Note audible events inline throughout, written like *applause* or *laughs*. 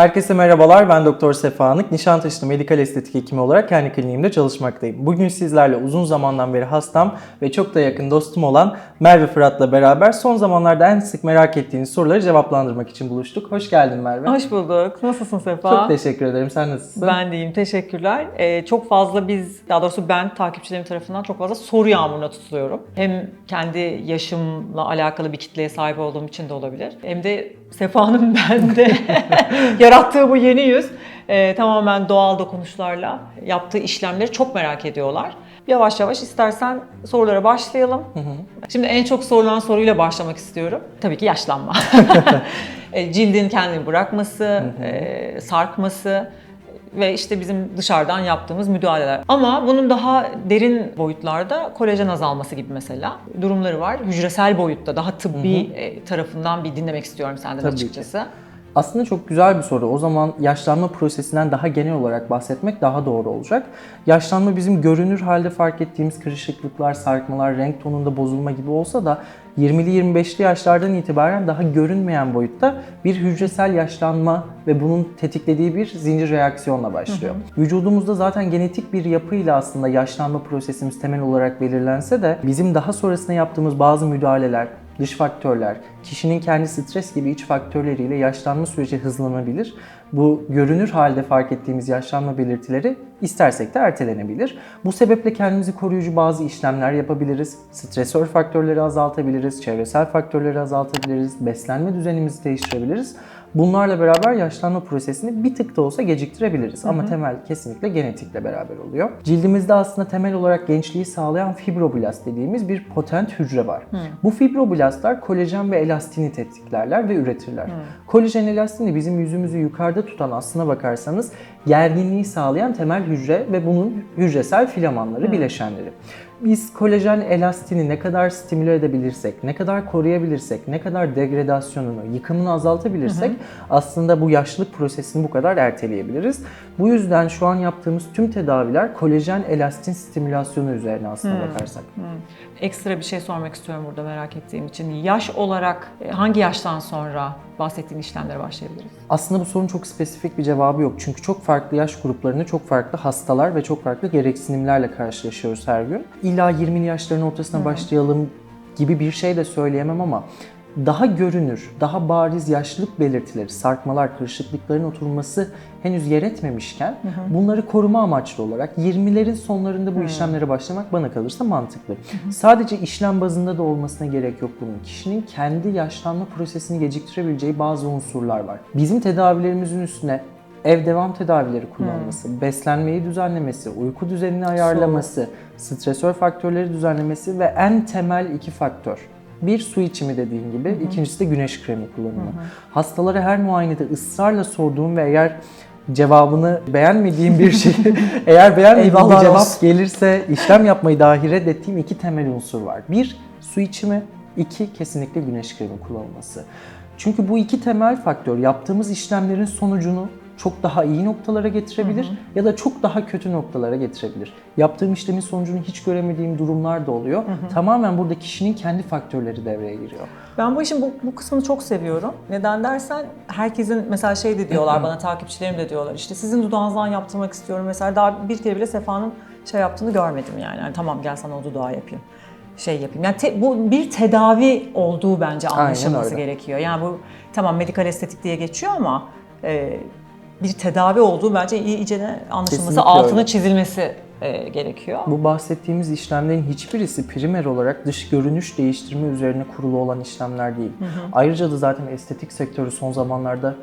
Herkese merhabalar. Ben Doktor Sefa Anık. Nişantaşı'nda medikal estetik hekimi olarak kendi kliniğimde çalışmaktayım. Bugün sizlerle uzun zamandan beri hastam ve çok da yakın dostum olan Merve Fırat'la beraber son zamanlarda en sık merak ettiğiniz soruları cevaplandırmak için buluştuk. Hoş geldin Merve. Hoş bulduk. Nasılsın Sefa? Çok teşekkür ederim. Sen nasılsın? Ben deyim. Teşekkürler. Ee, çok fazla biz, daha doğrusu ben takipçilerim tarafından çok fazla soru yağmuruna tutuluyorum. Hem kendi yaşımla alakalı bir kitleye sahip olduğum için de olabilir. Hem de Sefa'nın *laughs* bende yarattığı bu yeni yüz e, tamamen doğal dokunuşlarla yaptığı işlemleri çok merak ediyorlar. Yavaş yavaş istersen sorulara başlayalım. Şimdi en çok sorulan soruyla başlamak istiyorum. Tabii ki yaşlanma. *laughs* E, Cildin kendini bırakması, e, sarkması ve işte bizim dışarıdan yaptığımız müdahaleler. Ama bunun daha derin boyutlarda kolajen azalması gibi mesela durumları var. Hücresel boyutta daha tıbbi e, tarafından bir dinlemek istiyorum senden Tabii ki. Aslında çok güzel bir soru. O zaman yaşlanma prosesinden daha genel olarak bahsetmek daha doğru olacak. Yaşlanma bizim görünür halde fark ettiğimiz kırışıklıklar, sarkmalar, renk tonunda bozulma gibi olsa da 20'li 25'li yaşlardan itibaren daha görünmeyen boyutta bir hücresel yaşlanma ve bunun tetiklediği bir zincir reaksiyonla başlıyor. Vücudumuzda zaten genetik bir yapıyla aslında yaşlanma prosesimiz temel olarak belirlense de bizim daha sonrasında yaptığımız bazı müdahaleler, dış faktörler, kişinin kendi stres gibi iç faktörleriyle yaşlanma süreci hızlanabilir. Bu görünür halde fark ettiğimiz yaşlanma belirtileri istersek de ertelenebilir. Bu sebeple kendimizi koruyucu bazı işlemler yapabiliriz. Stresör faktörleri azaltabiliriz, çevresel faktörleri azaltabiliriz, beslenme düzenimizi değiştirebiliriz. Bunlarla beraber yaşlanma prosesini bir tık da olsa geciktirebiliriz. Ama temel kesinlikle genetikle beraber oluyor. Cildimizde aslında temel olarak gençliği sağlayan fibroblast dediğimiz bir potent hücre var. Bu fibroblastlar kolajen ve elastini tetiklerler ve üretirler. Kolajen elastini bizim yüzümüzü yukarıda tutan aslına bakarsanız gerginliği sağlayan temel hücre ve bunun hücresel filamanları, bileşenleri. Biz kolajen elastini ne kadar stimüle edebilirsek, ne kadar koruyabilirsek, ne kadar degradasyonunu, yıkımını azaltabilirsek aslında bu yaşlılık prosesini bu kadar erteleyebiliriz. Bu yüzden şu an yaptığımız tüm tedaviler kolajen elastin stimülasyonu üzerine aslına bakarsak. Ekstra bir şey sormak istiyorum burada merak ettiğim için. Yaş olarak e, hangi yaştan sonra bahsettiğin işlemlere başlayabiliriz? Aslında bu sorunun çok spesifik bir cevabı yok. Çünkü çok farklı yaş gruplarında çok farklı hastalar ve çok farklı gereksinimlerle karşılaşıyoruz her gün. İlla 20'li yaşların ortasına başlayalım gibi bir şey de söyleyemem ama daha görünür, daha bariz yaşlılık belirtileri, sarkmalar, kırışıklıkların oturması henüz yer etmemişken bunları koruma amaçlı olarak 20'lerin sonlarında bu işlemlere başlamak bana kalırsa mantıklı. Sadece işlem bazında da olmasına gerek yok bunun. Kişinin kendi yaşlanma prosesini geciktirebileceği bazı unsurlar var. Bizim tedavilerimizin üstüne ev devam tedavileri kullanması, beslenmeyi düzenlemesi, uyku düzenini ayarlaması, stresör faktörleri düzenlemesi ve en temel iki faktör. Bir su içimi dediğin gibi, ikincisi de güneş kremi kullanımı. Hastalara her muayenede ısrarla sorduğum ve eğer cevabını beğenmediğim bir şey, *laughs* eğer beğenmediğim bir cevap olsun. gelirse işlem yapmayı dahi reddettiğim iki temel unsur var. Bir, su içimi, iki kesinlikle güneş kremi kullanılması. Çünkü bu iki temel faktör yaptığımız işlemlerin sonucunu çok daha iyi noktalara getirebilir ya da çok daha kötü noktalara getirebilir. Yaptığım işlemin sonucunu hiç göremediğim durumlar da oluyor. Tamamen burada kişinin kendi faktörleri devreye giriyor. Ben bu işin bu, bu kısmını çok seviyorum. Neden dersen herkesin mesela şey de diyorlar bana takipçilerim de diyorlar işte sizin dudağınızdan yaptırmak istiyorum mesela daha bir kere bile Sefa'nın şey yaptığını görmedim yani. yani tamam gel sana o dudağı yapayım şey yapayım. Yani te- bu bir tedavi olduğu bence anlaşılması gerekiyor. Yani bu tamam medikal estetik diye geçiyor ama e, bir tedavi olduğu bence iyice anlaşılması, Kesinlikle altını öyle. çizilmesi e, gerekiyor. Bu bahsettiğimiz işlemlerin hiçbirisi primer olarak dış görünüş değiştirme üzerine kurulu olan işlemler değil. Ayrıca da zaten estetik sektörü son zamanlarda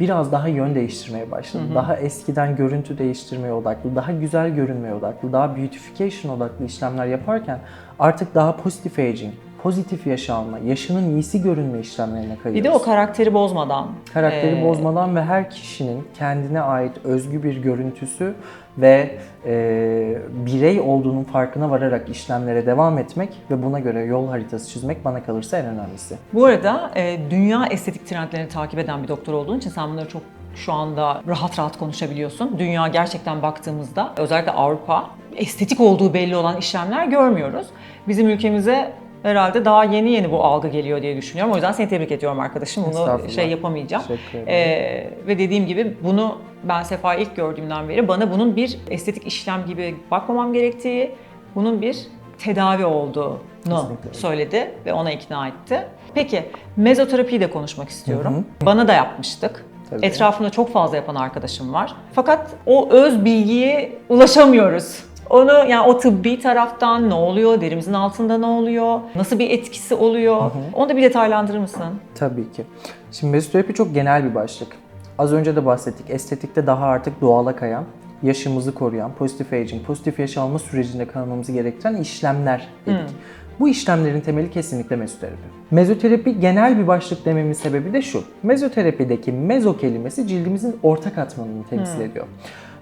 biraz daha yön değiştirmeye başladı. Daha eskiden görüntü değiştirmeye odaklı, daha güzel görünmeye odaklı, daha beautification odaklı işlemler yaparken artık daha pozitif aging, pozitif yaşa alma, yaşının iyisi görünme işlemlerine kayıyoruz. Bir de o karakteri bozmadan. Karakteri e, bozmadan ve her kişinin kendine ait özgü bir görüntüsü ve e, birey olduğunun farkına vararak işlemlere devam etmek ve buna göre yol haritası çizmek bana kalırsa en önemlisi. Bu arada e, dünya estetik trendlerini takip eden bir doktor olduğun için sen bunları çok şu anda rahat rahat konuşabiliyorsun. Dünya gerçekten baktığımızda özellikle Avrupa estetik olduğu belli olan işlemler görmüyoruz. Bizim ülkemize herhalde daha yeni yeni bu algı geliyor diye düşünüyorum. O yüzden seni tebrik ediyorum arkadaşım. Bunu şey yapamayacağım. Ee, ve dediğim gibi bunu ben Sefa'yı ilk gördüğümden beri bana bunun bir estetik işlem gibi bakmamam gerektiği, bunun bir tedavi olduğunu Kesinlikle. söyledi ve ona ikna etti. Peki mezoterapiyi de konuşmak istiyorum. Bana da yapmıştık. Tabii. Etrafımda çok fazla yapan arkadaşım var. Fakat o öz bilgiye ulaşamıyoruz. Onu yani o tıbbi taraftan ne oluyor, derimizin altında ne oluyor, nasıl bir etkisi oluyor? Onu da bir detaylandırır mısın? Tabii ki. Şimdi mezoterapi çok genel bir başlık. Az önce de bahsettik. Estetikte daha artık doğala kayan, yaşımızı koruyan, pozitif aging, pozitif yaş alma sürecinde kalmamızı gerektiren işlemler dedik. Bu işlemlerin temeli kesinlikle mezoterapi. Mezoterapi genel bir başlık dememin sebebi de şu. Mezoterapideki mezo kelimesi cildimizin orta katmanını temsil ediyor.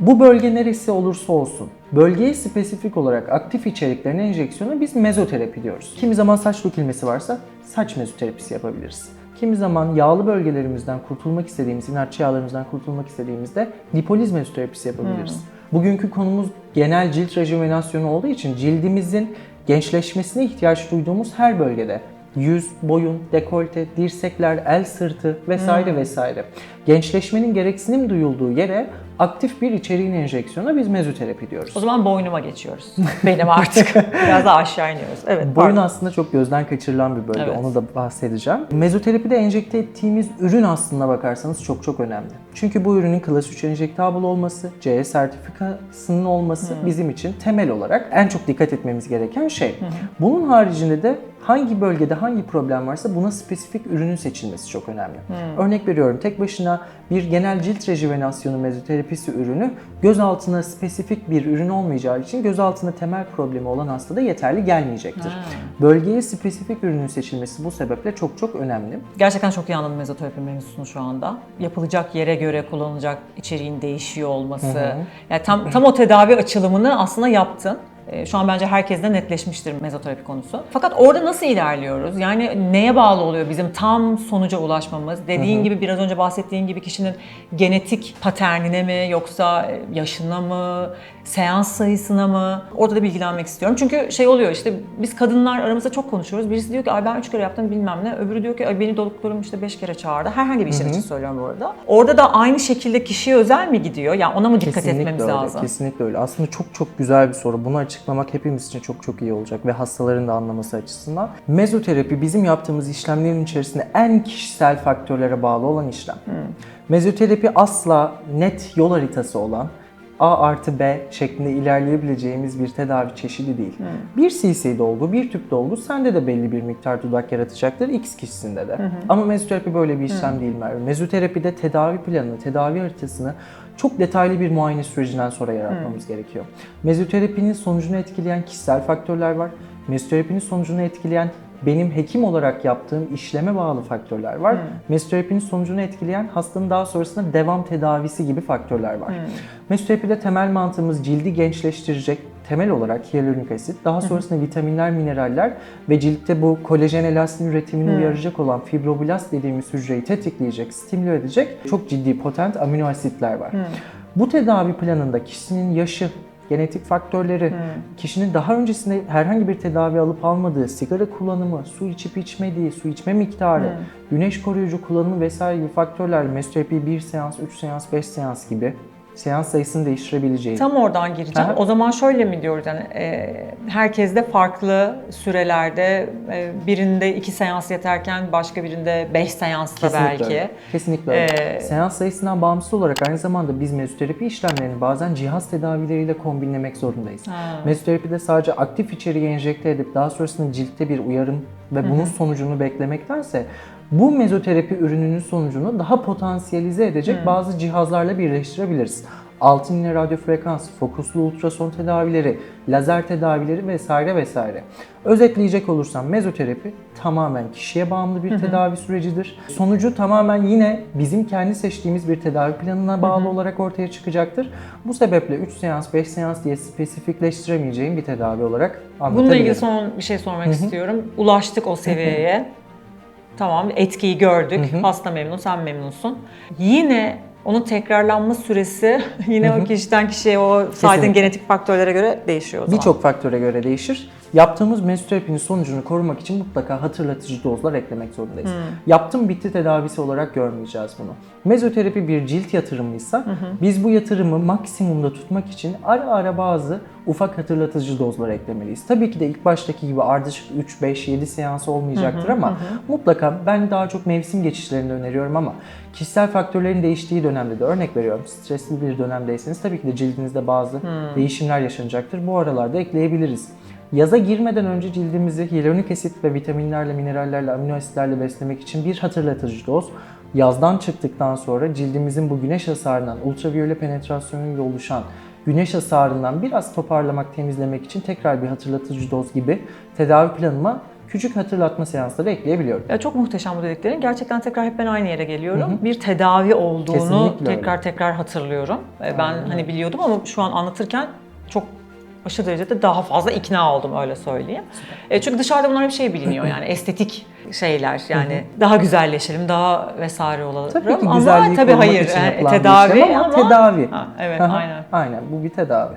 Bu bölge neresi olursa olsun, bölgeye spesifik olarak aktif içeriklerin enjeksiyonu biz mezoterapi diyoruz. Kimi zaman saç dökülmesi varsa saç mezoterapisi yapabiliriz. Kimi zaman yağlı bölgelerimizden kurtulmak istediğimiz, inatçı yağlarımızdan kurtulmak istediğimizde lipoliz mezoterapisi yapabiliriz. Bugünkü konumuz genel cilt rejuvenasyonu olduğu için cildimizin gençleşmesine ihtiyaç duyduğumuz her bölgede yüz, boyun, dekolte, dirsekler, el sırtı vesaire vesaire. Gençleşmenin gereksinim duyulduğu yere aktif bir içeriğin enjeksiyona biz mezoterapi diyoruz. O zaman boynuma geçiyoruz. Benim artık. *laughs* Biraz daha aşağı iniyoruz. Evet. Boyun pardon. aslında çok gözden kaçırılan bir bölge. Evet. Onu da bahsedeceğim. Mezoterapide enjekte ettiğimiz ürün aslında bakarsanız çok çok önemli. Çünkü bu ürünün klas 3 enjektable olması, CE sertifikasının olması bizim için temel olarak en çok dikkat etmemiz gereken şey. Bunun haricinde de hangi bölgede hangi problem varsa buna spesifik ürünün seçilmesi çok önemli. Örnek veriyorum tek başına bir genel cilt rejuvenasyonu mezoterapisi ürünü göz altına spesifik bir ürün olmayacağı için göz altında temel problemi olan hastada yeterli gelmeyecektir. Bölgeye spesifik ürünün seçilmesi bu sebeple çok çok önemli. Gerçekten çok iyi anladım mezoterapi mevzusunu şu anda. Yapılacak yere göre kullanılacak içeriğin değişiyor olması. Yani tam tam o tedavi açılımını aslında yaptın. Ee, Şu an bence herkeste netleşmiştir mezoterapi konusu. Fakat orada nasıl ilerliyoruz? Yani neye bağlı oluyor bizim tam sonuca ulaşmamız? Dediğin gibi biraz önce bahsettiğin gibi kişinin genetik paternine mi yoksa e, yaşına mı, seans sayısına mı? Orada da bilgilenmek istiyorum. Çünkü şey oluyor işte biz kadınlar aramızda çok konuşuyoruz. Birisi diyor ki ay ben 3 kere yaptım bilmem ne. Öbürü diyor ki ay beni doktorum işte 5 kere çağırdı. Herhangi bir işlem için söylüyorum bu arada. Orada da aynı şekilde kişiye özel mi gidiyor? Yani ona mı dikkat etmemiz öyle, lazım? Kesinlikle öyle. Aslında çok çok güzel bir soru. Bunu açıklamak hepimiz için çok çok iyi olacak ve hastaların da anlaması açısından. Mezoterapi bizim yaptığımız işlemlerin içerisinde en kişisel faktörlere bağlı olan işlem. Mezoterapi asla net yol haritası olan A artı B şeklinde ilerleyebileceğimiz bir tedavi çeşidi değil. Bir CC dolgu, bir tüp dolgu sende de belli bir miktar dudak yaratacaktır X kişisinde de. Ama mezoterapi böyle bir işlem değil Merve. Mezoterapide tedavi planını, tedavi haritasını çok detaylı bir muayene sürecinden sonra yaratmamız gerekiyor. Mezoterapinin sonucunu etkileyen kişisel faktörler var. Mezoterapinin sonucunu etkileyen benim hekim olarak yaptığım işleme bağlı faktörler var. Mezoterapinin sonucunu etkileyen hastanın daha sonrasında devam tedavisi gibi faktörler var. Mezoterapide temel mantığımız cildi gençleştirecek temel olarak hyaluronik asit, daha sonrasında vitaminler, mineraller ve ciltte bu kolajen elastin üretimini uyaracak olan fibroblast dediğimiz hücreyi tetikleyecek, stimüle edecek çok ciddi potent amino asitler var. Bu tedavi planında kişinin yaşı, genetik faktörleri, kişinin daha öncesinde herhangi bir tedavi alıp almadığı, sigara kullanımı, su içip içmediği, su içme miktarı, güneş koruyucu kullanımı vesaire gibi faktörler mezoterapi 1 seans, 3 seans, 5 seans gibi seans sayısını değiştirebileceği. Tam oradan gireceğim. Aha. O zaman şöyle mi diyoruz yani e, herkes de farklı sürelerde e, birinde iki seans yeterken başka birinde beş seansta belki. Öyle. Kesinlikle öyle. Ee, Seans sayısından bağımsız olarak aynı zamanda biz mezoterapi işlemlerini bazen cihaz tedavileriyle kombinlemek zorundayız. Ha. Mezoterapide sadece aktif içeriği enjekte edip daha sonrasında ciltte bir uyarım ve bunun sonucunu beklemektense bu mezoterapi ürününün sonucunu daha potansiyelize edecek bazı cihazlarla birleştirebiliriz. Altın iğne radyo frekans, fokuslu ultrason tedavileri, lazer tedavileri vesaire vesaire. Özetleyecek olursam mezoterapi tamamen kişiye bağımlı bir tedavi sürecidir. Sonucu tamamen yine bizim kendi seçtiğimiz bir tedavi planına bağlı olarak ortaya çıkacaktır. Bu sebeple 3 seans, 5 seans diye spesifikleştiremeyeceğim bir tedavi olarak anlatabilirim. Bununla ilgili son bir şey sormak istiyorum. Ulaştık o seviyeye. Tamam etkiyi gördük. Hasta memnun, sen memnunsun. Yine onun tekrarlanma süresi *laughs* yine o kişiden kişiye o saydığın genetik faktörlere göre değişiyor o zaman. Birçok faktöre göre değişir. Yaptığımız mezoterapinin sonucunu korumak için mutlaka hatırlatıcı dozlar eklemek zorundayız. Yaptım bitti tedavisi olarak görmeyeceğiz bunu. Mezoterapi bir cilt yatırımıysa biz bu yatırımı maksimumda tutmak için ara ara bazı ufak hatırlatıcı dozlar eklemeliyiz. Tabii ki de ilk baştaki gibi ardışık 3, 5, 7 seans olmayacaktır ama mutlaka ben daha çok mevsim geçişlerinde öneriyorum ama kişisel faktörlerin değiştiği dönemde de örnek veriyorum stresli bir dönemdeyseniz tabii ki de cildinizde bazı değişimler yaşanacaktır. Bu aralarda ekleyebiliriz. Yaza girmeden önce cildimizi hyaluronik asit ve vitaminlerle, minerallerle, amino asitlerle beslemek için bir hatırlatıcı doz. Yazdan çıktıktan sonra cildimizin bu güneş hasarından, ultraviyole penetrasyonuyla oluşan güneş hasarından biraz toparlamak, temizlemek için tekrar bir hatırlatıcı doz gibi tedavi planıma küçük hatırlatma seansları ekleyebiliyorum. Ya çok muhteşem bu dediklerin. Gerçekten tekrar hep ben aynı yere geliyorum. Bir tedavi olduğunu Kesinlikle öyle. tekrar tekrar hatırlıyorum. Ee, Ben hani biliyordum ama şu an anlatırken çok aşırı derecede daha fazla ikna oldum öyle söyleyeyim. E, çünkü dışarıda bunlar hep şey biliniyor yani *laughs* estetik şeyler yani daha güzelleşelim, daha vesaire olalım. Tabii ki ama tabii hayır için yani bir tedavi işlem ama, ama tedavi. Ha, evet Aha, aynen. Aynen bu bir tedavi.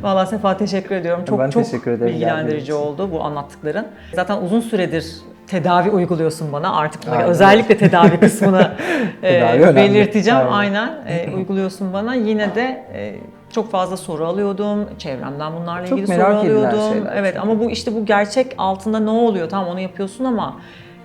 Vallahi Sefa teşekkür ediyorum. Çok Ben çok teşekkür ederim bilgilendirici geldiğin oldu bu anlattıkların. Zaten uzun süredir tedavi uyguluyorsun bana. Artık buna Aynen. özellikle tedavi kısmını *laughs* e, Tedavi önemli. belirteceğim. Aynen. Aynen. E, *laughs* uyguluyorsun bana. Yine de e, çok fazla soru alıyordum. Çevremden bunlarla Çok ilgili soru merak edilen alıyordum. şeyler Evet ama bu işte bu gerçek altında ne oluyor? Tamam onu yapıyorsun ama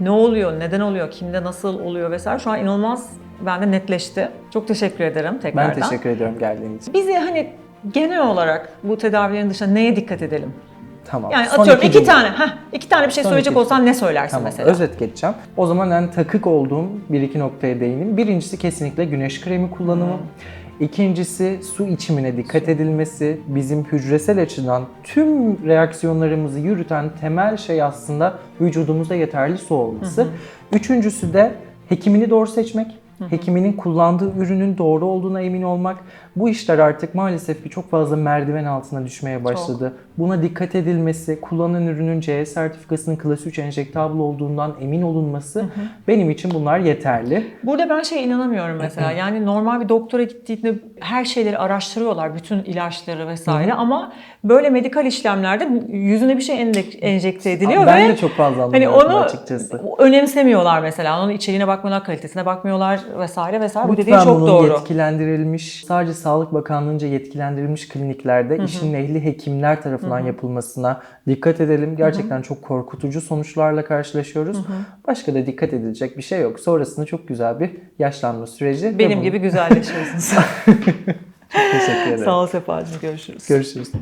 ne oluyor? Neden oluyor? Kimde nasıl oluyor vesaire. Şu an inanılmaz bende netleşti. Çok teşekkür ederim Ben tekrardan. teşekkür ediyorum geldiğin için. Bizi hani genel olarak bu tedavilerin dışında neye dikkat edelim? Tamam. Yani Son atıyorum iki, cümle. tane, heh, iki tane bir şey Son söyleyecek iki olsan ne söylersin Tamam, mesela? özet geçeceğim. O zaman en takık olduğum bir iki noktaya değineyim. Birincisi kesinlikle güneş kremi kullanımı. İkincisi su içimine dikkat edilmesi. Bizim hücresel açıdan tüm reaksiyonlarımızı yürüten temel şey aslında vücudumuzda yeterli su olması. Üçüncüsü de hekimini doğru seçmek. Hekiminin kullandığı ürünün doğru olduğuna emin olmak. Bu işler artık maalesef ki çok fazla merdiven altına düşmeye başladı. Buna dikkat edilmesi, kullanılan ürünün CE sertifikasının klas 3 enjektable olduğundan emin olunması benim için bunlar yeterli. Burada ben şey inanamıyorum mesela. Yani normal bir doktora gittiğinde her şeyleri araştırıyorlar. Bütün ilaçları vesaire ama böyle medikal işlemlerde yüzüne bir şey enjekte ediliyor ben ve de çok fazla hani onu açıkçası. önemsemiyorlar mesela. Onun içeriğine bakmıyorlar, kalitesine bakmıyorlar vesaire vesaire. Bu dediğin Lütfen çok bunun doğru. yetkilendirilmiş, sadece Sağlık Bakanlığı'nca yetkilendirilmiş kliniklerde işin ehli hekimler tarafından yapılmasına dikkat edelim. Gerçekten çok korkutucu sonuçlarla karşılaşıyoruz. Başka da dikkat edilecek bir şey yok. Sonrasında çok güzel bir yaşlanma süreci. Benim gibi güzelleşiyorsun. *laughs* Teşekkür *laughs* ederim. Sağ ol Sefa'cığım. Görüşürüz. Görüşürüz.